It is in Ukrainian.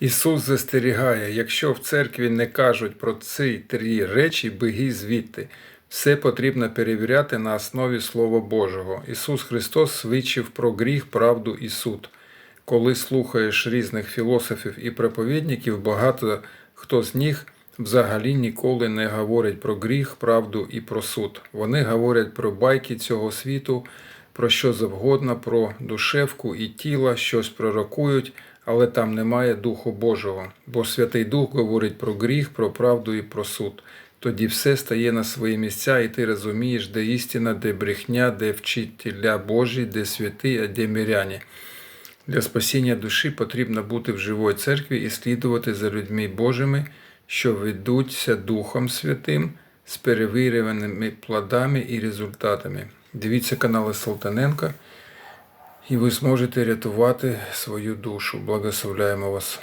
Ісус застерігає, якщо в церкві не кажуть про ці три речі, беги звідти. Все потрібно перевіряти на основі Слова Божого. Ісус Христос свідчив про гріх, правду і суд. Коли слухаєш різних філософів і проповідників, багато хто з них взагалі ніколи не говорять про гріх, правду і про суд. Вони говорять про байки цього світу, про що завгодно, про душевку і тіло, щось пророкують, але там немає Духу Божого, бо Святий Дух говорить про гріх, про правду і про суд. Тоді все стає на свої місця, і ти розумієш, де істина, де брехня, де вчителя Божі, де святи, а де миряні. Для спасіння душі потрібно бути в живій церкві і слідувати за людьми Божими, що ведуться Духом Святим з перевіреними плодами і результатами. Дивіться канали Салтаненка, і ви зможете рятувати свою душу. Благословляємо вас.